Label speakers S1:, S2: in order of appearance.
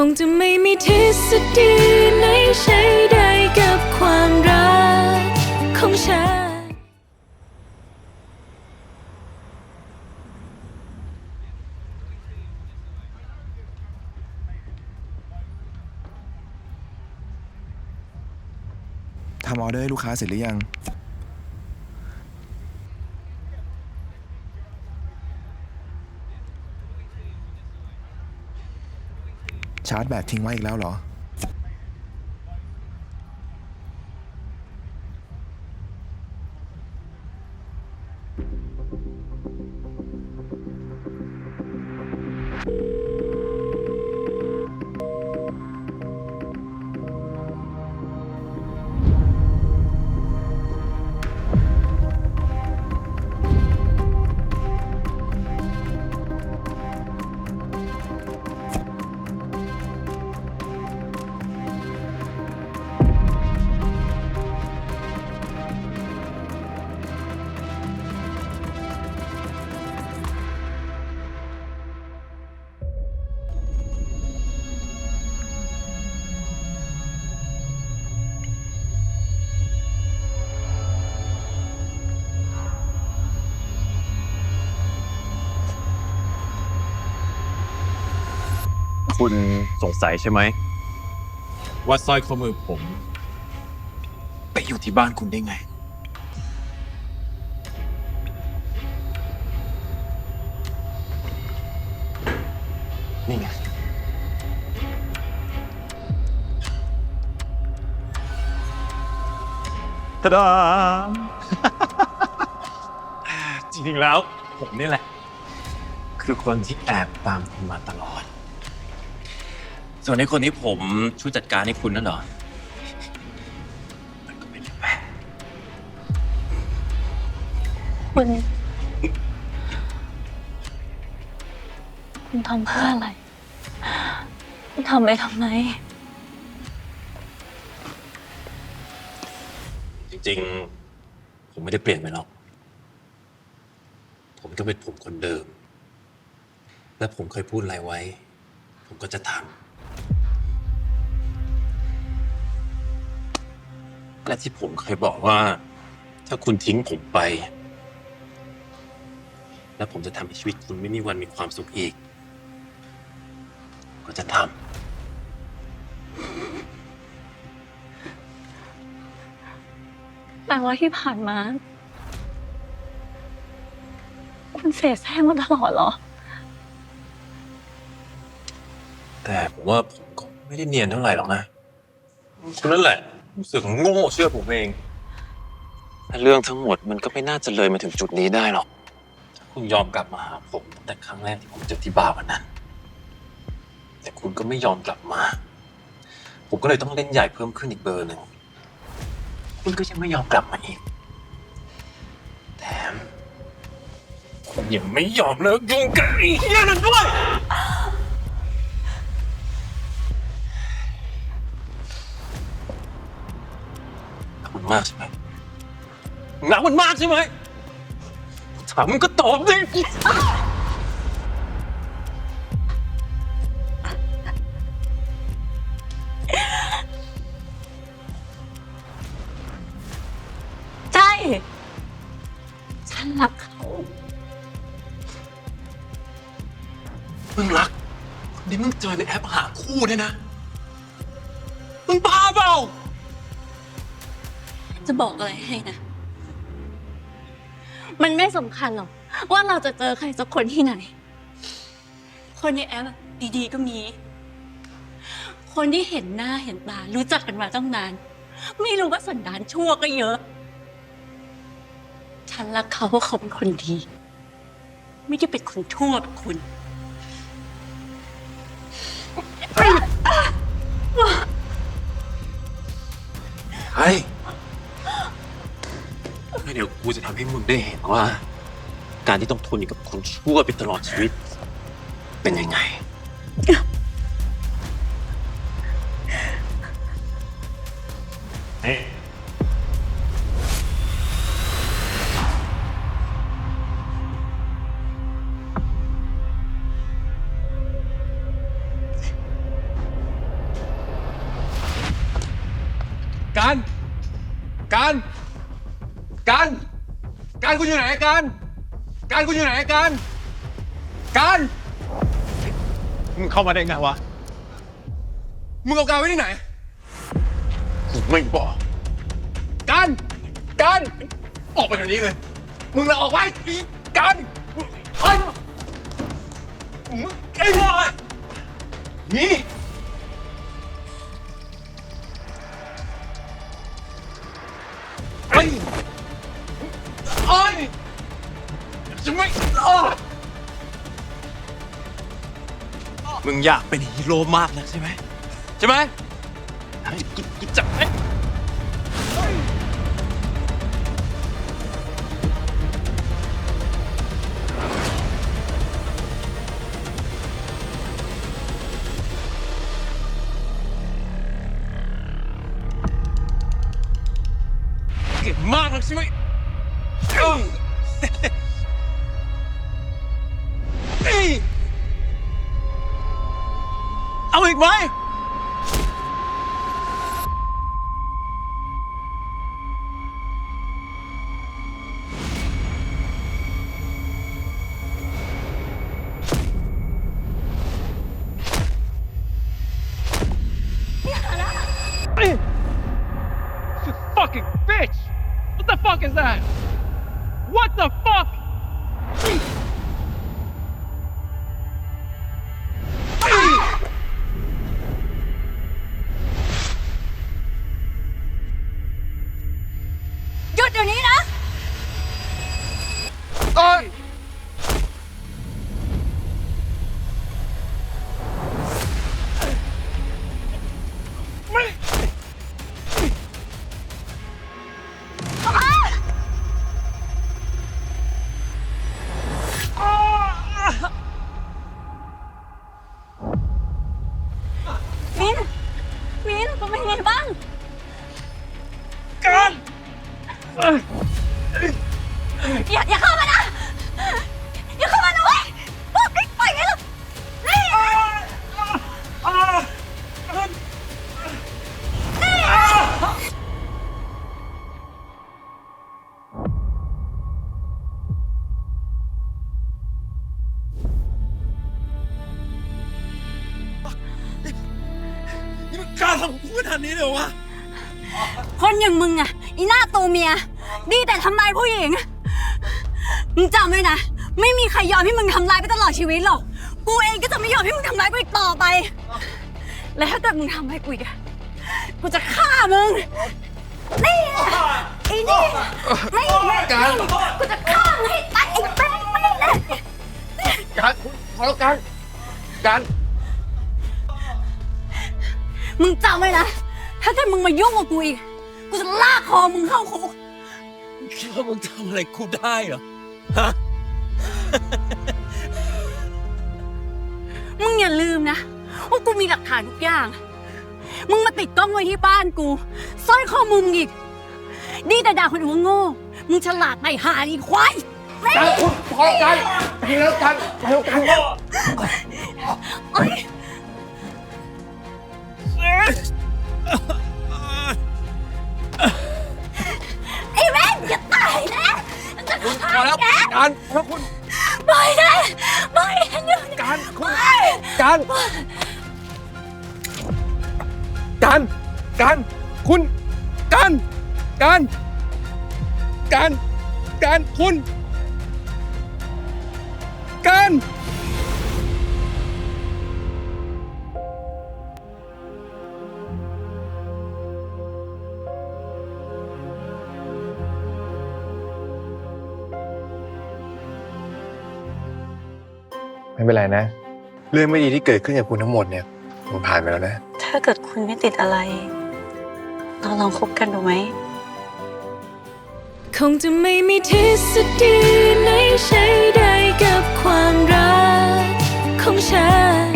S1: คงจะไม่มีทฤษฎีไหนใช้ได้กับความรักของฉัน
S2: ทำออเดอร์ให้ลูกค้าเสร็จหรือยังาร์จแบตทิ้งไว้อีกแล้วเหรอ
S3: คุณสงสัยใช่ไหมว่าสร้อยข้อมือผม ไปอยู่ที่บ้านคุณได้ไง นี่ไง ตะดา จริงๆแล้ว ผมนี่แหละ คือคนที่แอบตามคุณมาตลอด
S4: ส่วนในคนที่ผมช่วยจัดการให้คุณนั่นเหรอ มันก็เป็นแฟน
S5: คุณ คุณทำเพื่ออะไร คุณทำไปทำไม
S4: จริงๆ ผมไม่ได้เปลี่ยนไปหรอก ผมก็เป็นผมคนเดิม และผมเคยพูดอะไรไว้ ผมก็จะทำ และที่ผมเคยบอกว่า ถ้าคุณทิ้งผมไป แล้วผมจะทำให้ชีวิตคุณไม่มีวันมีความสุขอีก ก็จะทำ
S5: แต่ว่าที่ผ่านมา คุณเสแสร้งมาตลอดเหรอ
S4: แต่ผมว่าผมก็ไม่ได้เนียนเท่าไหร่หรอกนะคุณนั่นแหละ รู้สึกโง่เชื่อผมเองและเรื่องทั้งหมดมันก็ไม่น่าจะเลยมาถึงจุดนี้ได้หรอก ถ้าคุณยอมกลับมาหาผมตั้งแต่ครั้งแรกที่ผมเจอที่บาร์วันนั้น แต่คุณก็ไม่ยอมกลับมา ผมก็เลยต้องเล่นใหญ่เพิ่มขึ้นอีกเบอร์หนึ่ง คุณก็ยังไม่ยอมกลับมาอีก แถมคุณยังไม่ยอมเลิกยุ่งกับไอ้เหี้ยนั่นด้วย มันมากใช่ไหมรักมันมากใช่ไหมถามมันก็ตอบดิ
S5: ใช่ ฉันรักเขา
S4: มึงรักคนที่มึงเจอในแอปหาคู่เนี่ยนะ มึงบ้าเปล่า
S5: จะบอกอะไรให้นะ มันไม่สำคัญหรอกว่าเราจะเจอใครสักคนที่ไหน คนในแอปอะดีๆก็มี คนที่เห็นหน้าเห็นตารู้จักกันมาตั้งนาน ไม่รู้ว่าสันดานชั่วก็เยอะ ฉันรักเขาเพราะเขาเป็นคนดี ไม่ได้เป็นคนชั่วแบบคุณ
S4: เฮ้ แล้วเดี๋ยวกูจะทำให้มึงได้เห็นว่า การที่ต้องทนอยู่กับคนชั่วไปตลอดชีวิต เป็นยังไง นี่
S3: การ การ การการกูอยู่ไหนการการกูอยู่ไหนการการมึงเข้ามาได้ไงวะ มึงเอาการไว้ที่ไหนไม่บอก การการออกไปเดี๋ยวนี้เลย มึงละออกไปอีการไอ้มึงไอ้บอยนี่ อยากเป็นฮีโร่มากนะใช่ไหมใช่ไหมไอ้กินกินจับไหมเก่งมากนะใช่ไหมเอ้าเอ้ย อาอีกไหม
S6: You fucking bitch! What the fuck is that?
S5: อย่าอย่าเข้ามานะ อย่าเข้ามานะเว้ยบอกให้ปล่อยไงล่ะนี่นี่
S3: นี่มันกล้าทำกับกูขนาดนี้เลยวะ
S5: คนอย่างมึงอะอีหน้าตัวเมีย ดีแต่ทำลายผู้หญิง มึงจำไว้นะ ไม่มีใครยอมให้มึงทำร้ายไปตลอดชีวิตหรอก กูเองก็จะไม่ยอมให้มึงทำร้ายกูอีกต่อไป และถ้าเกิดมึงทำให้กูอีกอะกูจะฆ่ามึง นี่ไอ้นี่นี่การกูจะฆ่ามึงให้ตายไอ้แป้งนี่นะ
S3: การขอแล้วการการ
S5: มึงจำไว้นะ ถ้าเกิดมึงมายุ่งกับกูอีก กูจะลากคอมึงเข้าคุก
S3: คิดว่ามึงทำอะไรกูได้เหรอ
S5: มึงอย่าลืมนะว่ากูมีหลักฐานทุกอย่าง มึงมาติดกล้องไว้ที่บ้านกูสร้อยข้อมือมึงอีกดีแต่ด่าคนอื่นว่าโง่ มึงฉลาดไปหาอีกควายไม่
S3: การคุณพอกันไปแล้วกันไปแล้วกัน
S5: เอ้ย
S3: อแล้ว
S5: แก
S3: การพอคุณ
S5: ปล่อยนะปล่อยฉันอยู่
S3: การคุณ
S5: ปล่อย
S3: การการการคุณการการการการคุณการ
S7: ไม่เป็นไรนะ เรื่องไม่ดีที่เกิดขึ้นกับคุณทั้งหมดเนี่ยมันผ่านไปแล้วนะ
S5: ถ้าเกิดคุณไม่ติดอะไร เราลองคบกันดูไหม
S1: คงจะไม่มีทฤษฎีไหนใช้ได้กับความรักของฉัน